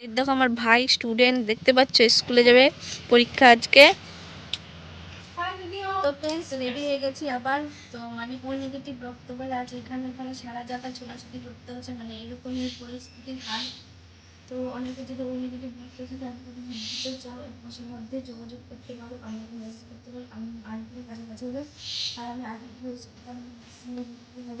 দেখো আমার ভাই স্টুডেন্ট দেখতে পাচ্ছ স্কুলে যাবে পরীক্ষা আজকে। তো ফ্রেন্ডস রেডি হয়ে গেছি আবার। তো মানে নেগেটিভ বক্তব্য আছে এখানে ওখানে সারা জায়গা ছোটাছুটি করতে হচ্ছে মানে এরকমই পরিস্থিতির হাল তো অনেকে যদি ওই নেগেটিভ বক্তব্য চাও এক মাসের মধ্যে যোগাযোগ করতে পারো আমাকে মেসেজ করতে পারো আমি কাছাকাছি হবে আর আমি আর্টির নেব।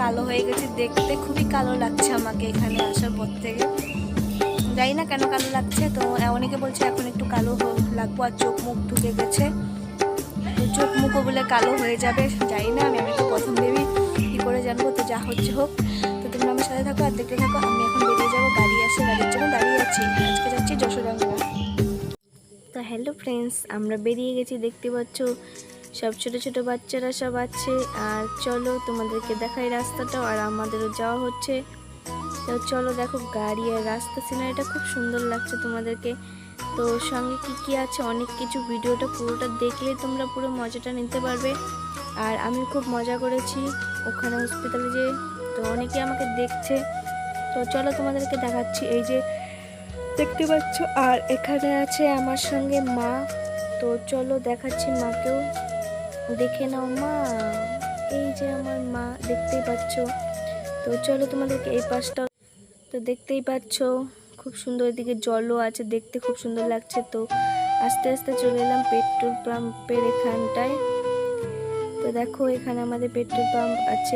কালো হয়ে গেছে, দেখতে খুবই কালো লাগছে আমাকে এখানে আসার পর থেকে। জানি না কেন কালো লাগছে, তো অনেকে বলছে এখন একটু কালো লাগবো আর চোখ মুখ ঢুকে গেছে। চোখ মুখও বলে কালো হয়ে যাবে, জানি না, আমি আমি তো প্রথম ভেবি কী করে জানব, তো যা হচ্ছে হোক। তো তুমি আমার সাথে থাকো আর দেখতে থাকো, আমি এখন বেরিয়ে যাব, গাড়ি আসে গাড়ির জন্য দাঁড়িয়ে আছি। আজকে যাচ্ছি যশোরঙ্গা তো হ্যালো ফ্রেন্ডস, আমরা বেরিয়ে গেছি, দেখতে পাচ্ছ সব ছোট ছোট বাচ্চারা সব আছে। আর চলো তোমাদেরকে দেখাই রাস্তাটাও আর আমাদেরও যাওয়া হচ্ছে। তো চলো দেখো গাড়ি আর রাস্তা সিনারিটা খুব সুন্দর লাগছে তোমাদেরকে। তো সঙ্গে কি কি আছে, অনেক কিছু ভিডিওটা পুরোটা দেখলে তোমরা পুরো মজাটা নিতে পারবে। আর আমি খুব মজা করেছি ওখানে হসপিটালে যে তো অনেকে আমাকে দেখছে। তো চলো তোমাদেরকে দেখাচ্ছি, এই যে দেখতে পাচ্ছ, আর এখানে আছে আমার সঙ্গে মা। তো চলো দেখাচ্ছি মাকেও। দেখে নাও মা, এই যে আমার মা, দেখতেই পাচ্ছ। তো চলো তোমাদেরকে এই পাশটা, তো দেখতেই পাচ্ছ, খুব সুন্দর এদিকে জলও আছে, দেখতে খুব সুন্দর লাগছে। তো আস্তে আস্তে চলে এলাম পেট্রোল পাম্পের এখানটায়। তো দেখো, এখানে আমাদের পেট্রোল পাম্প আছে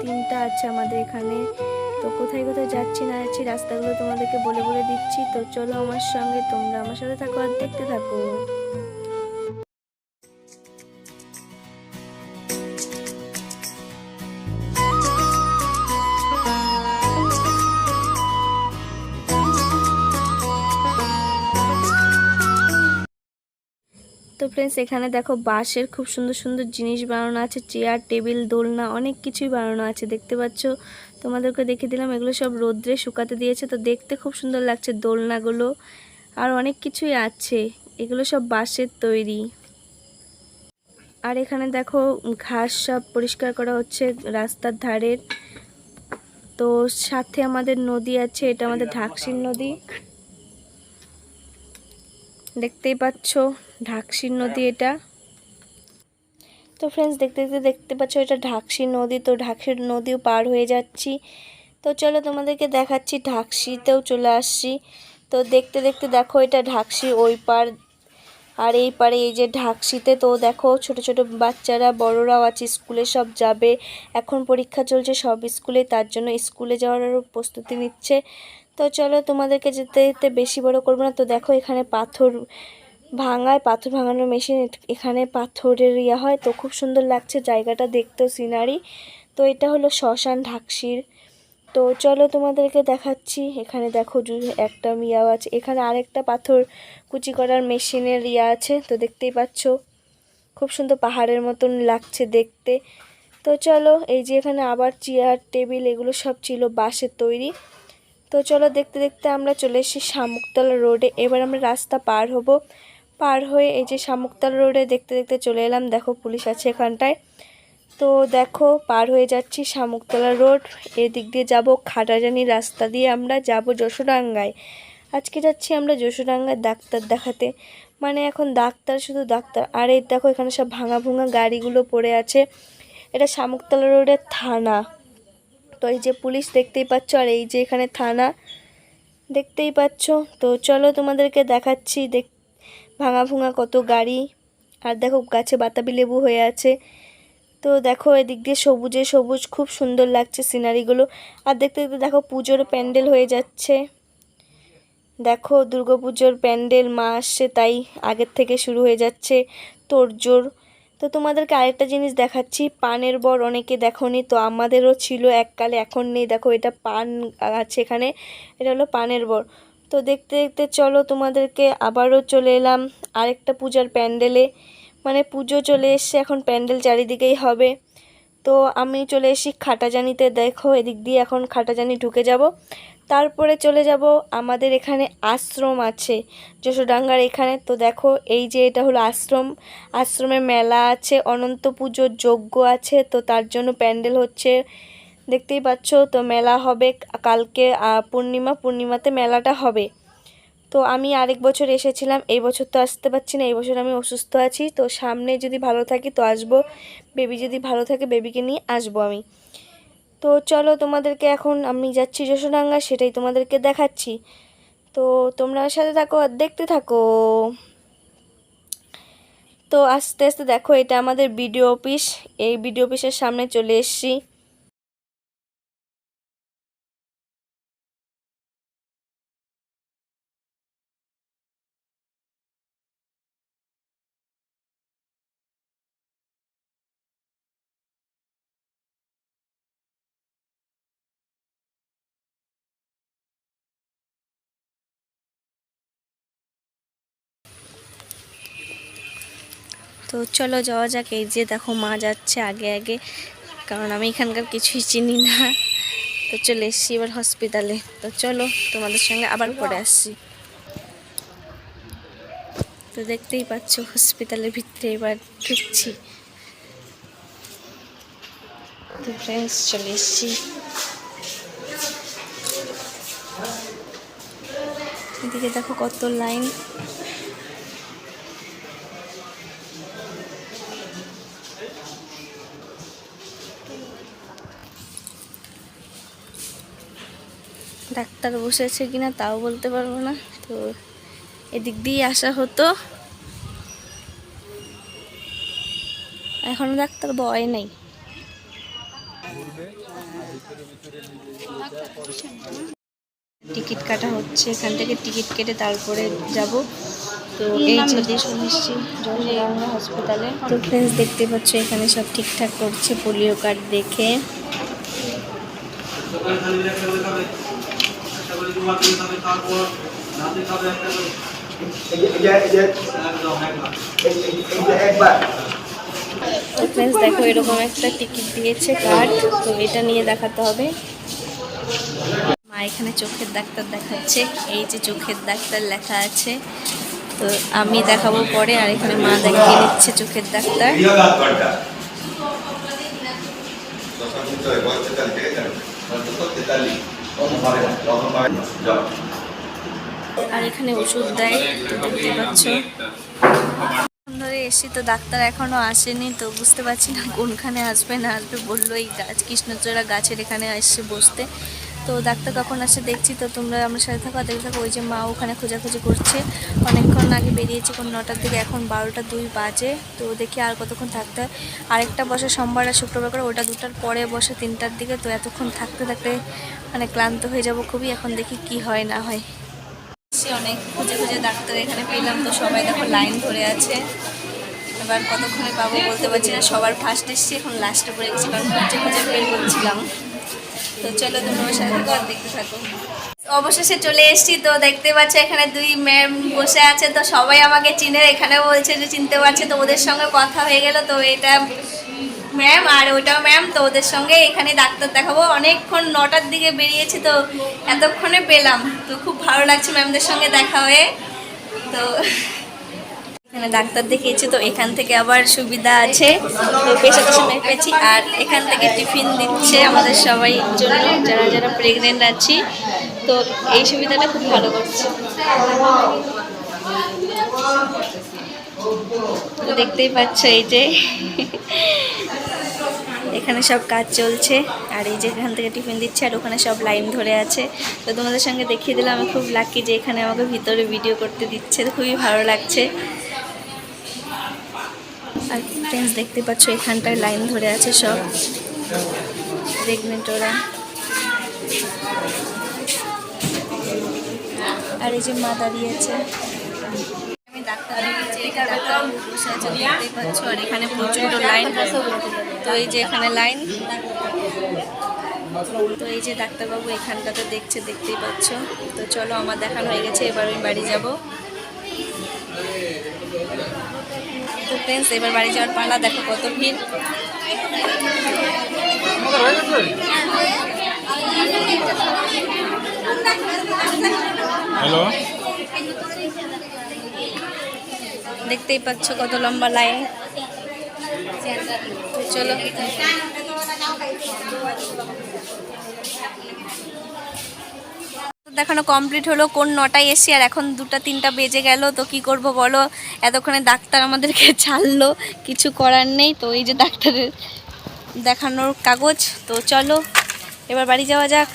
তিনটা আছে আমাদের এখানে। তো কোথায় কোথায় যাচ্ছি না যাচ্ছি রাস্তাগুলো তোমাদেরকে বলে বলে দিচ্ছি। তো চলো আমার সঙ্গে তোমরা আমার সাথে থাকো আর দেখতে থাকো। ফ্রেন্ডস এখানে দেখো বাঁশের খুব সুন্দর সুন্দর জিনিস বানানো আছে চেয়ার টেবিল দোলনা, অনেক কিছুই বানানো আছে, দেখতে পাচ্ছ? তোমাদেরকে দেখে দিলাম, এগুলো সব রোদ্রে শুকাতে দিয়েছে, তো দেখতে খুব সুন্দর লাগছে দোলনাগুলো। আর অনেক কিছুই আছে, এগুলো সব বাঁশের তৈরি। আর এখানে দেখো ঘাস সব পরিষ্কার করা হচ্ছে রাস্তার ধারের। তো সাথে আমাদের নদী আছে, এটা আমাদের ঢাকসির নদী। দেখতেই পাচ্ছ ঢাকসির নদী এটা। তো ফ্রেন্ডস দেখতে দেখতে দেখতে পাচ্ছ এটা ঢাকসি নদী। তো ঢাকসির নদীও পার হয়ে যাচ্ছি। তো চলো তোমাদেরকে দেখাচ্ছি ঢাকসিতেও চলে আসছি। তো দেখতে দেখতে দেখো এটা ঢাকসি ওই পার। আর এই পারে এই যে ঢাকসিতে তো দেখো ছোট ছোট বাচ্চারা বড়রাও আছে স্কুলে সব যাবে। এখন পরীক্ষা চলছে সব স্কুলে তার জন্য স্কুলে যাওয়ারও প্রস্তুতি নিচ্ছে। তো চলো তোমাদেরকে যেতে যেতে বেশি বড় করব না। তো দেখো এখানে পাথর ভাঙায়, পাথর ভাঙানোর মেশিন এখানে পাথরের ইয়া হয়। তো খুব সুন্দর লাগছে জায়গাটা দেখতেও সিনারি তো এটা হলো শ্মশান ঢাকসির তো চলো তোমাদেরকে দেখাচ্ছি। এখানে দেখো একটা ইয়া আছে। এখানে আরেকটা পাথর কুচি করার মেশিনের ইয়া আছে। তো দেখতেই পাচ্ছ। খুব সুন্দর পাহাড়ের মতন লাগছে দেখতে। তো চলো এই যে এখানে আবার চেয়ার টেবিল এগুলো সব ছিল বাঁশের তৈরি। তো চলো দেখতে দেখতে আমরা চলে এসেছি শামুকতলা রোডে। এবার আমরা রাস্তা পার হব। পার হয়ে এই যে শামুকতলা রোডে দেখতে দেখতে চলে এলাম। দেখো পুলিশ আছে এখানটায়। তো দেখো, পার হয়ে যাচ্ছি শামুকতলা রোড। এদিক দিয়ে যাব খাটাজানি রাস্তা দিয়ে আমরা যাব যশোডাঙ্গায় আজকে যাচ্ছি আমরা যশোডাঙ্গায় ডাক্তার দেখাতে। মানে এখন ডাক্তার, শুধু ডাক্তার। আর এই দেখো এখানে সব ভাঙা ভুঙা গাড়িগুলো পড়ে আছে। এটা শামুকতলা রোডের থানা। তো এই যে পুলিশ দেখতেই পাচ্ছ আর এই যে এখানে থানা দেখতেই পাচ্ছ। তো চলো তোমাদেরকে দেখাচ্ছি দেখ, ভাঙা ভুঙা কত গাড়ি। আর দেখো গাছে বাতাবি লেবু হয়ে আছে। তো দেখো এদিক দিয়ে সবুজে সবুজ, খুব সুন্দর লাগছে সিনারিগুলো আর দেখতে দেখতে দেখো পুজোর প্যান্ডেল হয়ে যাচ্ছে। দেখো দুর্গাপুজোর প্যান্ডেল, মা আসছে, তাই আগের থেকে শুরু হয়ে যাচ্ছে। তোড়জোড় তো তোমাদেরকে আরেকটা জিনিস দেখাচ্ছি। পানের বর অনেকে দেখোনি, তো আমাদেরও ছিল এককালে, এখন নেই। দেখো, এটা পান আছে এখানে, এটা হলো পানের বর। তো দেখতে দেখতে চলো, তোমাদেরকে আবারও চলে এলাম আরেকটা পূজার প্যান্ডেলে। মানে পুজো চলে এসছে, এখন প্যান্ডেল চারিদিকেই হবে। তো আমি চলে এসেছি খাটাজানিতে। দেখো, এদিক দিয়ে এখন খাটাজানি ঢুকে যাব। তারপরে চলে যাব আমাদের এখানে আশ্রম আছে যশোডাঙ্গার এখানে। তো দেখো, এই যে এটা হলো আশ্রম। আশ্রমে মেলা আছে, অনন্ত পুজোর যজ্ঞ আছে, তো তার জন্য প্যান্ডেল হচ্ছে। দেখতেই পাচ্ছ, তো মেলা হবে কালকে পূর্ণিমা। পূর্ণিমাতে মেলাটা হবে। তো আমি আরেক বছর এসেছিলাম, এই বছর তো আসতে পারছি না, এই বছর আমি অসুস্থ আছি। তো সামনে যদি ভালো থাকি তো আসব, বেবি যদি ভালো থাকে, বেবিকে নিয়ে আসব আমি। তো চলো তোমাদেরকে এখন আমি যাচ্ছি যশোডাঙ্গা সেটাই তোমাদেরকে দেখাচ্ছি। তো তোমরা সাথে থাকো আর দেখতে থাকো। তো আস্তে আস্তে দেখো, এটা আমাদের বিডিও অফিস। এই বিডিও অফিসের সামনে চলে এসেছি। তো চলো যাওয়া যাক। এই যে দেখো মা যাচ্ছে আগে আগে। কারণ আমি এখানকার কিছুই চিনি না। তো চলে এসছি এবার হসপিটালে তো চলো তোমাদের সঙ্গে আবার পরে আসছি। তো দেখতেই পাচ্ছ হসপিটালের ভিতরে এবার ঢুকছি। তো ফ্রেন্ডস চলে এসছি। এদিকে দেখো কত লাইন ডাক্তার বসেছে কিনা তাও বলতে পারব না। তো এদিক দিয়ে আসা হতো। এখনও ডাক্তার বয় নেই। টিকিট কাটা হচ্ছে, এখান থেকে টিকিট কেটে তারপরে যাব। তো এই যে দিয়ে চলে এসেছি জয়গঙ্গা হসপিটালে তো ফ্রেন্ডস দেখতে পাচ্ছ, এখানে সব ঠিকঠাক করছে পোলিও কার্ড দেখে। ফ্রেন্ডস দেখো এরকম একটা টিকিট দিয়েছে কার্ড তো এটা নিয়ে দেখাতে হবে। মা এখানে চোখের ডাক্তার দেখাচ্ছে। এই যে চোখের ডাক্তার লেখা আছে। তো আমি দেখাবো পরে আর এখানে মা দেখিয়ে নিচ্ছে চোখের ডাক্তার। আর এখানে ওষুধ দেয়, দেখতে পাচ্ছ। ধরে এসেছি তো, ডাক্তার এখনও আসেনি তো, বুঝতে পারছি না কোনখানে আসবে, না আসবে, বলল এই গাছ, কৃষ্ণচূড়া গাছের এখানে আসছে বসতে। তো ডাক্তার কখন আসে দেখছি, তো তোমরা আমার সাথে থাকো দেখতে থাকো। ওই যে মা ওখানে খোঁজাখুঁজি করছে। অনেকক্ষণ আগে বেরিয়েছে কোন নটার দিকে, এখন বারোটা দুই বাজে। তো দেখি আর কতক্ষণ থাকতে হয়। আরেকটা বসে সোমবার আর শুক্রবার করে, ওটা দুটার পরে বসে তিনটার দিকে। তো এতক্ষণ থাকতে থাকতে মানে ক্লান্ত হয়ে যাব খুবই। এখন দেখি কি হয়, না হয়। সে অনেক খুঁজে খুঁজে ডাক্তার এখানে পেলাম। তো সবাই দেখো লাইন ধরে আছে। এবার কতক্ষণে পাবো বলতে পারছি না। সবার ফার্স্ট এসছি, এখন লাস্টে পড়ে গেছি, কারণ খুঁজে খুঁজে বের করছিলাম। তো চলো তুমি আমার সাথে দেখতে থাকো। অবশেষে চলে এসেছি, তো দেখতে পাচ্ছ এখানে দুই ম্যাম বসে আছে, তো সবাই আমাকে চিনে এখানে বলছে যে চিনতে পারছে, তো ওদের সঙ্গে কথা হয়ে গেল, তো এটা ম্যাম আর ওইটাও ম্যাম, তো ওদের সঙ্গে এখানে ডাক্তার দেখাবো। অনেকক্ষণ নটার দিকে বেরিয়েছি, তো এতক্ষণে পেলাম, তো খুব ভালো লাগছে ম্যামদের সঙ্গে দেখা হয়ে, তো এখানে ডাক্তার দেখিয়েছি, তো এখান থেকে আবার সুবিধা আছে। তো সময় পেয়েছি, আর এখান থেকে টিফিন দিচ্ছে আমাদের সবাই জন্য, যারা যারা প্রেগনেন্ট আছি। তো এই সুবিধাটা খুব ভালো করছে। দেখতেই পাচ্ছ এই যে, এখানে সব কাজ চলছে, আর এই যে এখান থেকে টিফিন দিচ্ছে, আর ওখানে সব লাইন ধরে আছে। তো তোমাদের সঙ্গে দেখিয়ে দিলাম, আমি খুব লাকি যে এখানে আমাকে ভিতরে ভিডিও করতে দিচ্ছে খুবই ভালো লাগছে। আর ফ্রেন্ডস দেখতে পাচ্ছ, এখানটায় লাইন ধরে আছে সব। প্রেগনেন্ট ওরা আর এই যে মা দাঁড়িয়েছে আমি ডাক্তার আছে দেখতেই পাচ্ছ। আর এখানে প্রচণ্ড লাইন তো এই যে এখানে লাইন তো এই যে ডাক্তারবাবু এখানটাতে দেখছে, দেখতেই পাচ্ছ। তো চলো, আমার দেখানো হয়ে গেছে, এবার আমি বাড়ি যাব। তো ফ্রেন্ডস এবার বাড়ি যাওয়ার পালা দেখো কত ভিড়। হ্যালো দেখতেই পাচ্ছ কত লম্বা লাইন চলো। দেখানো কমপ্লিট হলো, কোন নটায় এসি আর এখন দুটা, তিনটা বেজে গেল, তো কি করব বলো? এতক্ষণে ডাক্তার আমাদেরকে ছাড়লো, কিছু করার নেই, তো এই যে ডাক্তারের দেখানোর কাগজ, তো চলো, এবার বাড়ি যাওয়া যাক।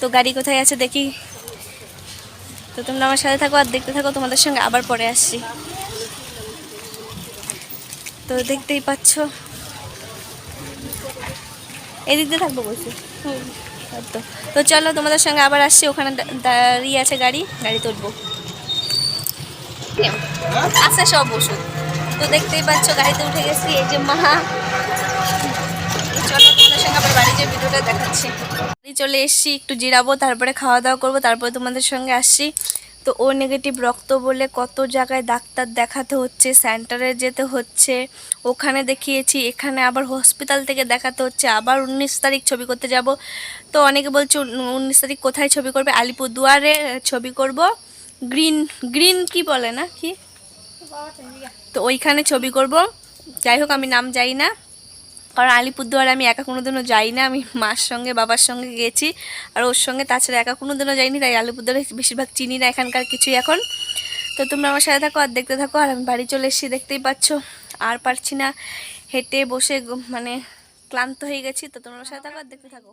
তো গাড়ি কোথায় আছে দেখি। তো তোমরা আমার সাথে থাকো আর দেখতে থাকো, তোমাদের সঙ্গে আবার পরে আসছি। তো দেখতেই পাচ্ছ। এদিক দিয়ে থাকব বলছি। তো তো চলো তোমাদের সঙ্গে আবার আসছি, ওখানে দাঁড়িয়ে আছে গাড়ি গাড়ি তুলবো। আছে সব ওষুধ। তো দেখতেই পাচ্ছ, গাড়িতে উঠে গেছি, এই যে মা। চলো তোমাদের সঙ্গে আবার বাড়ি যে ভিডিওটা দেখাচ্ছি। চলে এসছি, একটু জিরাবো, তারপরে খাওয়া দাওয়া করব, তারপরে তোমাদের সঙ্গে আসছি। তো ও নেগেটিভ রক্ত বলে কত জায়গায় ডাক্তার দেখাতে হচ্ছে সেন্টারে যেতে হচ্ছে ওখানে দেখিয়েছি এখানে আবার হসপিটাল থেকে দেখাতে হচ্ছে আবার উনিশ তারিখ ছবি করতে যাব। তো অনেকে বলছে উনিশ তারিখ কোথায় ছবি করবে? আলিপুরদুয়ারে ছবি করব। গ্রিন গ্রিন কি বলে না কি? তো ওইখানে ছবি করব। যাই হোক আমি নাম যাই না। কারণ আলিপুরদুয়ার আমি একা কোনোদিনও যাই না আমি মার সঙ্গে, বাবার সঙ্গে গেছি, আর ওর সঙ্গে তাছাড়া একা কোনোদিনও যাইনি, তাই আলিপুরদুয়ারে বেশিরভাগ চিনি না এখানকার কিছুই এখন। তো তোমরা আমার সাথে থাকো আর দেখতে থাকো, আর আমি বাড়ি চলে এসেছি, দেখতেই পাচ্ছ। আর পারছি না, হেঁটে বসে মানে ক্লান্ত হয়ে গেছি, তো তোমরা আমার সাথে থাকো আর দেখতে থাকো।